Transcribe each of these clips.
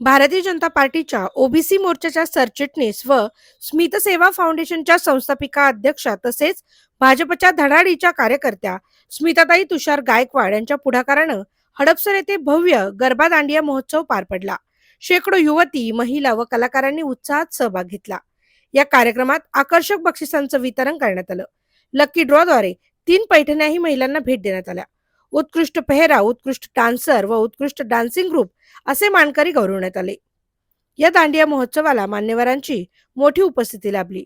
भारतीय जनता पार्टीच्या ओबीसी मोर्चाच्या सरचिटणीस व स्मितसेवा फाउंडेशनच्या संस्थापिका अध्यक्षा तसेच भाजपच्या धडाडीच्या कार्यकर्त्या स्मिताताई तुषार गायकवाड यांच्या पुढाकारानं हडपसर येथे भव्य गरबा दांडिया महोत्सव पार पडला. शेकडो युवती महिला व कलाकारांनी उत्साहात सहभाग घेतला. या कार्यक्रमात आकर्षक बक्षिसांचं वितरण करण्यात आलं. लकी ड्रॉद्वारे तीन पैठण्याही महिलांना भेट देण्यात आल्या. उत्कृष्ट पेहरा उत्कृष्ट डान्सर व उत्कृष्ट डान्सिंग ग्रुप असे मानकरी गौरवण्यात आले. या दांडिया महोत्सवाला मान्यवरांची मोठी उपस्थिती लाभली.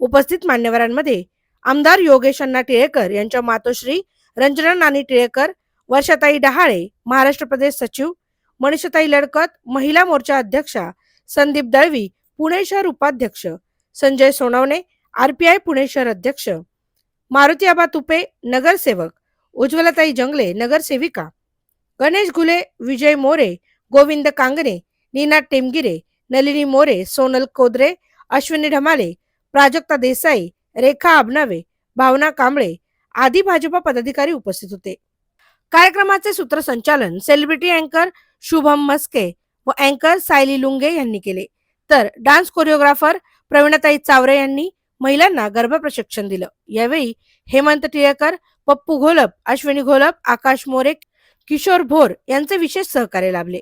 उपस्थित मान्यवरांमध्ये आमदार योगेश अण्णा टिळेकर यांच्या मातोश्री रंजना नानी टिळेकर वर्षाताई डहाळे महाराष्ट्र प्रदेश सचिव मनीषताई लडकत महिला मोर्चा अध्यक्षा संदीप दळवी पुणे शहर उपाध्यक्ष संजय सोनवणे आरपीआय पुणे शहर अध्यक्ष मारुती आबा तुपे नगरसेवक उज्ज्वलताई जंगले नगरसेविका गणेश घुले विजय मोरे गोविंद कांगणे नीना टेमगिरे नलिनी मोरे सोनल कोदरे अश्विनी ढमाले प्राजक्ता देसाई रेखा आबनावे भावना कांबळे आदी भाजपा पदाधिकारी उपस्थित होते कार्यक्रमाचे सूत्रसंचालन सेलिब्रिटी अँकर शुभम मस्के व अँकर सायली लुंगे यांनी केले तर डान्स कोरिओग्राफर प्रवीणाताई चावरे यांनी महिलांना गर्भ प्रशिक्षण दिलं यावेळी हेमंत टिळेकर पप्पू घोलप अश्विनी घोलप आकाश मोरे किशोर भोर यांचे विशेष सहकार्य लाभले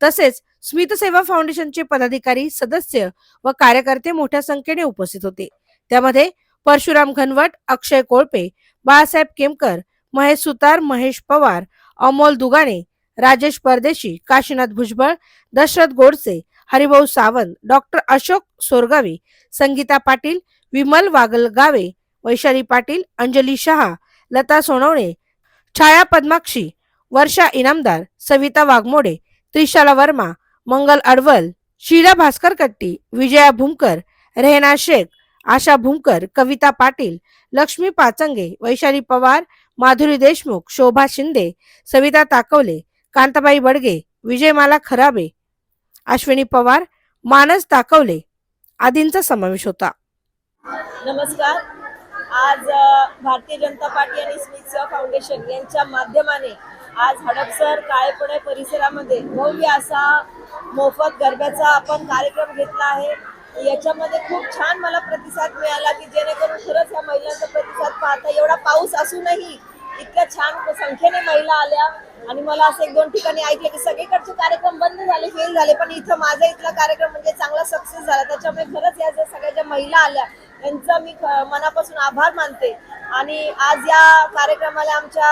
तसेच स्मित सेवा फाउंडेशनचे पदाधिकारी सदस्य व कार्यकर्ते मोठ्या संख्येने उपस्थित होते. त्यामध्ये परशुराम घनवट अक्षय कोळपे बाळासाहेब केमकर महेश सुतार महेश पवार अमोल दुगाणे राजेश परदेशी काशीनाथ भुजबळ दशरथ गोडसे हरिभाऊ सावंत डॉक्टर अशोक सोरगावे संगीता पाटील विमल वागलगावे वैशाली पाटील अंजली शहा लता सोनवणे छाया पद्माक्षी वर्षा इनामदार सविता वाघमोडे त्रिशाला वर्मा मंगल अडवल शीला भास्कर कट्टी विजया भूमकर रेहना शेख आशा भूमकर कविता पाटील लक्ष्मी पाचंगे वैशाली पवार माधुरी देशमुख शोभा शिंदे सविता ताकवले कांताबाई बडगे विजयमाला खराबे अश्विनी पवार मानस ताकवले आदींचा समावेश होता. नमस्कार. आज भारतीय जनता पार्टी आणि स्मिथ फाउंडेशन यांच्या माध्यमाने आज हडपसर काळेपणे परिसरामध्ये भव्य असा मोफत गरब्याचा आपण कार्यक्रम घेतला आहे. याच्यामध्ये खूप छान मला प्रतिसाद मिळाला की जेणेकरून खरंच या महिलांचा प्रतिसाद पाहता एवढा पाऊस असूनही इतक्या छान संख्येने महिला आल्या. आणि मला असं एक दोन ठिकाणी ऐकलं की सगळीकडचे कार्यक्रम बंद झाले फेल झाले पण इथं माझा इथला कार्यक्रम म्हणजे चांगला सक्सेस झाला. त्याच्यामुळे खरंच या ज्या सगळ्या ज्या महिला आल्या यांचा मी ख- मनापासून आभार मानते. आणि आज या कार्यक्रमाला आमच्या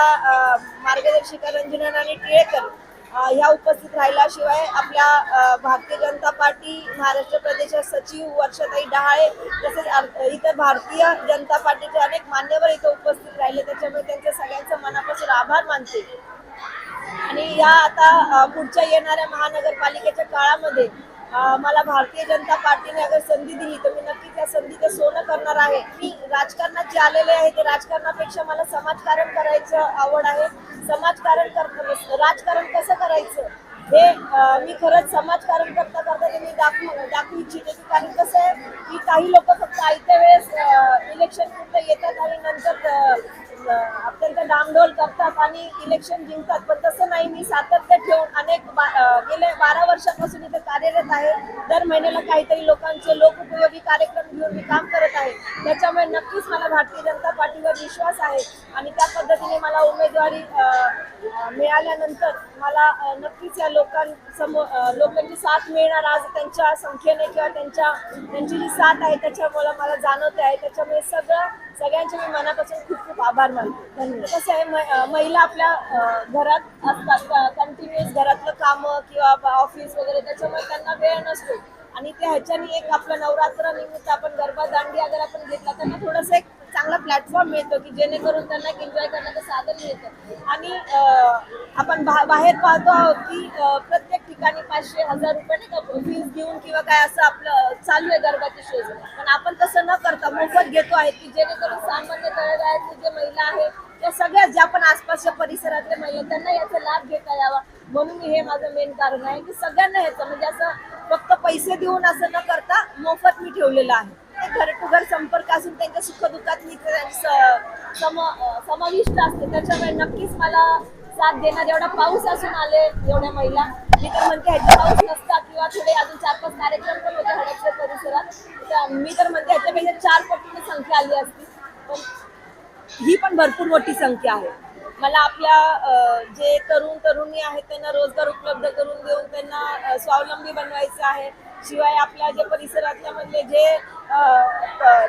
मार्गदर्शिका रंजना आणि टिळेकर ह्या उपस्थित राहिल्याशिवाय आपल्या भारतीय जनता पार्टी महाराष्ट्र प्रदेशात सचिव वर्षाताई डहाळे तसेच इतर भारतीय जनता पार्टीचे अनेक मान्यवर इथं उपस्थित राहिले. त्याच्यामुळे त्यांच्या सगळ्यांचं मनापासून आभार मानते. आणि या आता पुढच्या येणाऱ्या महानगरपालिकेच्या काळामध्ये मला भारतीय जनता पार्टीने अगर संधी दिली तर मी नक्की त्या संधीचं सोनं करणार आहे. मी राजकारणात जे आलेले आहे ते राजकारणापेक्षा मला समाजकारण करायचं आवड आहे. समाजकारण कर राजकारण कसं करायचं? हे मी खरंच समाजकारण करता करता ते मी दाखवू दाखवू इच्छिते की कारण कसं आहे की काही लोक फक्त आयत्या वेळेस इलेक्शन पुरतं येतात आणि नंतर अत्यंत डामडोल करतात आणि इलेक्शन जिंकतात. पण तसं नाही मी सातत्य ठेवून अनेक बा- गेले बारा वर्षापासून इथे कार्यरत आहे. दर महिन्याला काहीतरी लोकांचे लोकउपयोगी कार्यक्रम घेऊन मी काम करत आहे. त्याच्यामुळे नक्कीच मला भारतीय जनता पार्टीवर विश्वास आहे आणि त्या पद्धतीने मला उमेदवारी मिळाल्यानंतर मला नक्कीच या लोकांसमोर लोकांची साथ मिळणार. आज त्यांच्या संख्येने किंवा त्यांच्या त्यांची जी साथ आहे त्याच्यामुळे मला जाणवते आहे. त्याच्यामुळे सगळं सगळ्यांचे मी मनापासून खूप खूप आभार मानतो. कसं आहे महिला आपल्या घरात असतात कंटिन्युअस घरातलं कामं किंवा ऑफिस वगैरे त्याच्यामुळे त्यांना वेळ नसतो. आणि त्या ह्याच्यानी एक आपलं नवरात्र निमित्त आपण गरबा दांडी अगर आपण घेतला त्यांना थोडंसं एक चांगला प्लॅटफॉर्म मिळतो की जेणेकरून त्यांना एक एन्जॉय करण्याचं साधन मिळतं. आणि आपण बा बाहेर पाहतो आहोत की प्रत्येक ठिकाणी पाचशे हजार रुपये नाही का फीस घेऊन किंवा काय असं आपलं चालू आहे गरबाचे शोज पण आपण तसं न करता मोफत घेतो आहे की जेणेकरून सामान्य तळागाळातले जे महिला आहे त्या सगळ्या ज्या पण आसपासच्या परिसरातले महिला त्यांना याचा लाभ घेता यावा. म्हणून हे माझं मेन कारण आहे की सगळ्यांना ह्याचं म्हणजे असं फक्त पैसे देऊन असं न करता मोफत मी ठेवलेलं आहे. घर टू घर संपर्क असून त्यांच्या सुखदुःखात मी स- सम समाविष्ट असते. त्याच्यामुळे नक्कीच मला साथ देणार. एवढा पाऊस असून आले एवढ्या महिला. मी तर म्हणते ह्याचा पाऊस नसता किंवा थोडे अजून चार पाच कार्यक्रम पण होते हडपसर परिसरात. तर मी तर म्हणते ह्याच्यापेक्षा चार पटीने संख्या आली असती. पण ही पण भरपूर मोठी संख्या आहे. मला आपल्या जे तरुण तरुणी आहेत त्यांना रोजगार उपलब्ध करून देऊन त्यांना स्वावलंबी बनवायचं आहे. शिवाय आपल्या जे परिसरातल्या म्हणजे जे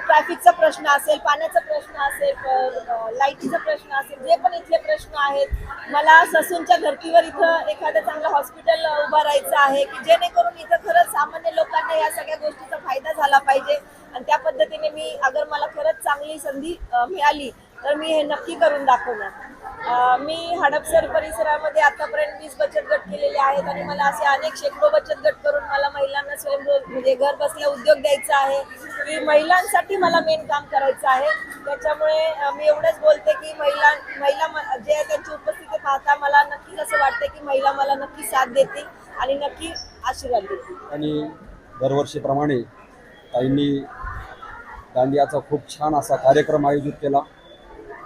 ट्रॅफिकचा प्रश्न असेल पाण्याचा प्रश्न असेल लाईटीचा प्रश्न असेल जे पण इथले प्रश्न आहेत मला ससूनच्या धर्तीवर इथं एखादं चांगलं हॉस्पिटल उभं राहायचं आहे की जेणेकरून इथं खरंच सामान्य लोकांना या सगळ्या गोष्टीचा फायदा झाला पाहिजे. आणि त्या पद्धतीने मी अगर मला खरंच चांगली संधी मिळाली तर मी हे नक्की करून दाखवणार. मी हडपसर परिसरामध्ये आतापर्यंत वीस बचत गट केलेले आहेत आणि मला असे अनेक शेकडो बचत गट करून मला महिलांना स्वयंरोज म्हणजे घर बसल्या उद्योग द्यायचा आहे. की महिलांसाठी मला मेन काम करायचं आहे. त्याच्यामुळे मी एवढंच बोलते की महिला महिला म- जे त्यांची उपस्थिती पाहता मला नक्कीच असं वाटतं की महिला मला नक्की साथ देतील आणि नक्की आशीर्वाद देतील. आणि दरवर्षीप्रमाणे ताईंनी दांडियाचा खूप छान असा कार्यक्रम आयोजित केला.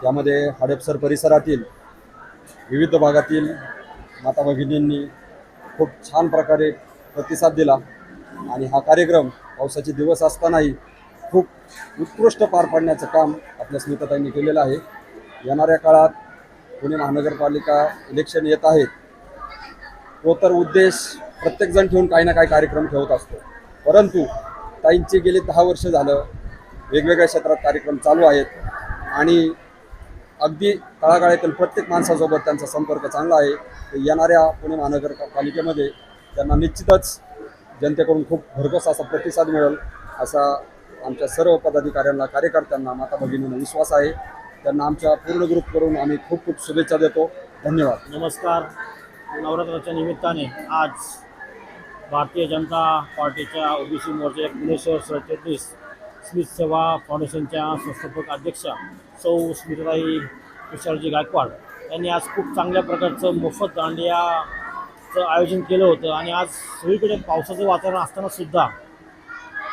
त्यामध्ये हडपसर परिसरातील विविध भागातील माता भगिनींनी खूप छान प्रकारे प्रतिसाद दिला. आणि हा कार्यक्रम पावसाचे दिवस असतानाही खूप उत्कृष्ट पार पाडण्याचं काम आपल्या स्मिताताईंनी केलेलं आहे. येणाऱ्या काळात पुणे महानगरपालिका इलेक्शन येत आहेत तो तर उद्देश प्रत्येकजण ठेवून काही ना काही कार्यक्रम ठेवत असतो. परंतु ताईंची गेली दहा वर्ष झालं वेगवेगळ्या क्षेत्रात कार्यक्रम चालू आहेत. आणि अगदी तळागाळातील प्रत्येक माणसासोबत त्यांचा संपर्क चांगला आहे. येणाऱ्या पुणे महानगरपालिकेमध्ये त्यांना निश्चितच जनतेकडून खूप भरघोस असा प्रतिसाद मिळेल असा आमच्या सर्व पदाधिकाऱ्यांना कार्यकर्त्यांना माता भगिनींना विश्वास आहे. त्यांना आमच्या पूर्ण ग्रुप करून आम्ही खूप खूप शुभेच्छा देतो. धन्यवाद. नमस्कार. नवरात्राच्या निमित्ताने आज भारतीय जनता पार्टीच्या ओबीसी मोर्चा पुणे शहर सरचिटणीस स्मित सेवा फाउंडेशनच्या संस्थापक अध्यक्षा चौ स्मिताई विशालजी गायकवाड यांनी आज खूप चांगल्या प्रकारचं मोफत दांडियाचं आयोजन केलं होतं आणि आज सगळीकडे पावसाचं वातावरण असताना सुद्धा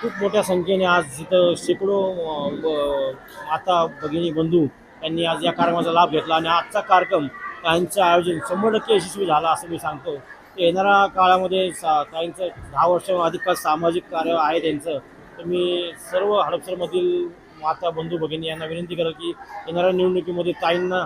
खूप मोठ्या संख्येने आज इथं शेकडो आता माता भगिनी बंधू यांनी आज या कार्यक्रमाचा लाभ घेतला आणि आजचा कार्यक्रम त्यांचं आयोजन शंभर टक्के यशस्वी झाला असं मी सांगतो. येणाऱ्या काळामध्ये सा काहींचं दहा वर्ष अधिक सामाजिक कार्य आहे त्यांचं. तर मी सर्व हडपसरमधील माता बंधू भगिनी यांना विनंती करा की येणाऱ्या निवडणुकीमध्ये ताईंना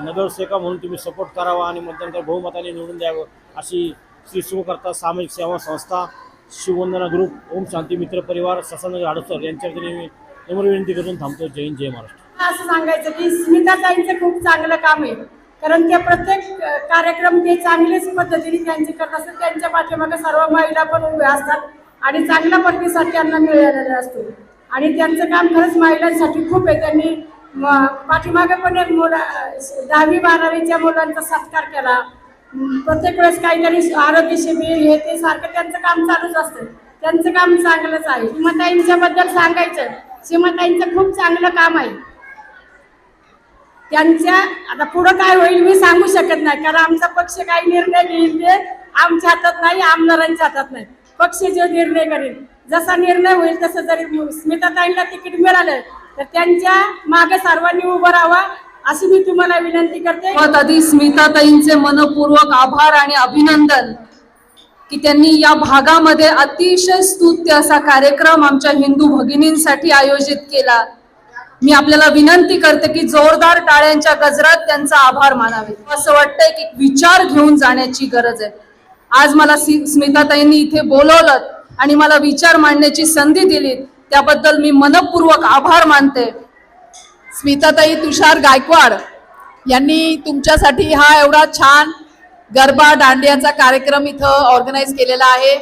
नगरसेवका म्हणून तुम्ही सपोर्ट करावा आणि मतदान बहुमताने निवडून द्यावं अशी श्री सुखकर्ता सामाजिक सेवा संस्था शिववंदना ग्रुप ओम शांती मित्र परिवार ससानगर आडसर यांच्यावरती मी नम्र विनंती करून थांबतो. जय हिंद जय महाराष्ट्र. असं सांगायचं की स्मिताताईंचं खूप चांगलं काम आहे. कारण त्या प्रत्येक कार्यक्रम ते चांगल्याच पद्धतीने त्यांचे करत असतात. त्यांच्या पाठीमागे सर्व महिला पण उभ्या असतात आणि चांगला प्रतिसाद त्यांना मिळालेला असतो. आणि त्यांचं काम खरंच महिलांसाठी खूप आहे. त्यांनी पाठीमागे पण एक मुला दहावी बारावीच्या मुलांचा सत्कार केला. प्रत्येक वेळेस काहीतरी आरोग्य शिबिर हे ते सारखं त्यांचं काम चालूच असतं. त्यांचं काम चांगलंच आहे. सीमाताईंच्या बद्दल सांगायचं सीमाताईंचं खूप चांगलं काम आहे. त्यांच्या आता पुढं काय होईल मी सांगू शकत नाही कारण आमचा पक्ष काही निर्णय घेईल ते आमच्या हातात नाही आमदारांच्या हातात नाही. पक्ष जो निर्णय करेल जसा निर्णय होईल तसं जरी स्मिताताईंना तिकीट मिळालं तर त्यांच्या मागे सर्वांनी उभं राहावा अशी मी तुम्हाला विनंती करते. हो, आधी स्मिताताईंचे मनपूर्वक आभार आणि अभिनंदन की त्यांनी या भागामध्ये अतिशय स्तुत्य असा कार्यक्रम आमच्या हिंदू भगिनींसाठी आयोजित केला. मी आपल्याला विनंती करते की जोरदार टाळ्यांच्या गजरात त्यांचा आभार मानावे. असं वाटतंय की विचार घेऊन जाण्याची गरज आहे. आज मला स्मिताताईंनी इथे बोलवलं. आणि मला विचार मांडण्याची संधी दिली. त्याबद्दल मी मनपूर्वक आभार मानते. स्मिताताई तुषार गायकवाड यांनी तुमच्यासाठी हा एवढा छान गरबा दांडियाचा कार्यक्रम इथं ऑर्गनाईज केलेला आहे.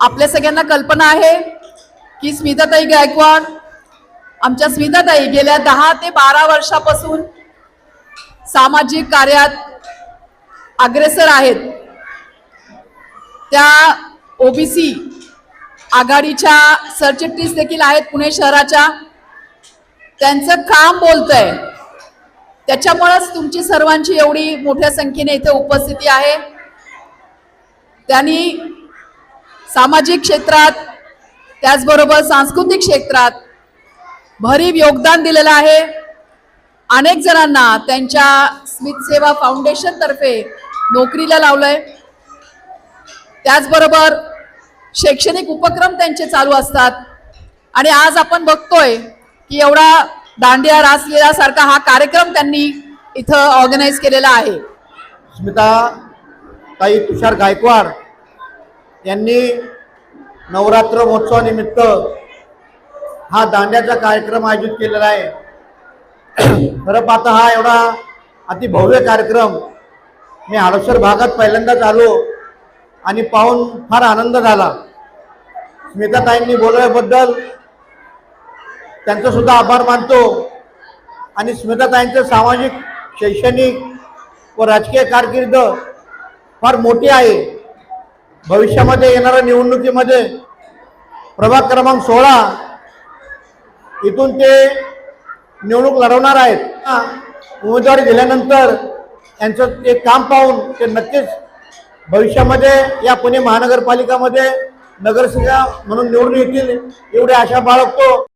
आपल्या सगळ्यांना कल्पना आहे की स्मिताताई गायकवाड आमच्या स्मिताताई गेल्या दहा ते बारा वर्षापासून सामाजिक कार्यात अग्रेसर आहेत. त्या ओबीसी आघाडीच्या सरचिटणीस देखील आहेत पुणे शहराच्या. त्यांचं काम बोलतंय. त्याच्यामुळंच तुमची सर्वांची एवढी मोठ्या संख्येने इथे उपस्थिती आहे. त्यांनी सामाजिक क्षेत्रात त्याचबरोबर सांस्कृतिक क्षेत्रात भरीव योगदान दिलेलं आहे. अनेक जणांना त्यांच्या स्मित सेवा फाउंडेशन नोकरीला लावलं आहे त्याचबरोबर शैक्षणिक उपक्रम त्यांचे चालू असतात. आणि आज आपण बघतोय की एवढा दांडिया रासलेला सारखा हा कार्यक्रम त्यांनी इथं ऑर्गनाईज केलेला आहे. स्मिता ताई तुषार गायकवाड यांनी नवरात्र महोत्सवानिमित्त हा दांड्याचा कार्यक्रम आयोजित केलेला आहे. खरं पाहता हा एवढा अतिभव्य कार्यक्रम. मी हाडोसर भागात पहिल्यांदाच आलो. आणि पाहून फार आनंद झाला. स्मिताताईंनी बोलल्याबद्दल त्यांचा सुद्धा आभार मानतो. आणि स्मिताताईंचं सामाजिक शैक्षणिक व राजकीय कारकीर्द फार मोठी आहे. भविष्यामध्ये येणाऱ्या निवडणुकीमध्ये प्रभाग क्रमांक सोळा इथून ते निवडणूक लढवणार आहेत. उमेदवारी दिल्यानंतर त्यांचं ते काम पाहून ते नक्कीच भविष्यामध्ये या पुणे महानगरपालिकामध्ये नगरसेविका म्हणून निवडून येतील एवढी आशा बाळगतो.